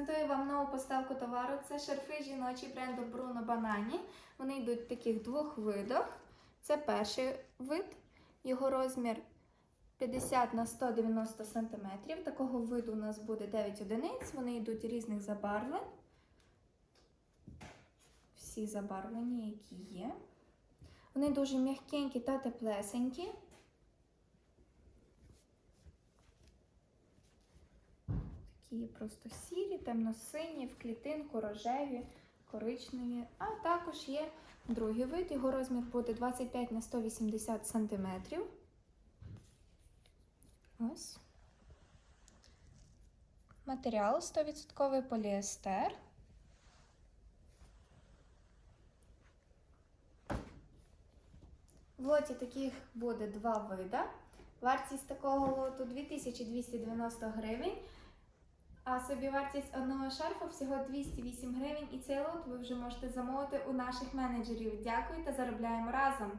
Презентую вам нову поставку товару. Це шарфи жіночі бренду Bruno Banani. Вони йдуть в таких двох видах. Це перший вид, його розмір 50 на 190 см. Такого виду у нас буде 9 одиниць. Вони йдуть різних забарвлень. Всі забарвлені, які є. Вони дуже м'якенькі та теплесенькі. Такі просто сірі, темно-сині, в клітинку, рожеві, коричневі. А також є другий вид. Його розмір буде 25 на 180 см. Ось. Матеріал 100% поліестер. В лоті таких буде два вида. Вартість такого лоту 2290 гривень. А собівартість одного шарфу всього 208 гривень. І цей лот ви вже можете замовити у наших менеджерів. Дякую та заробляємо разом!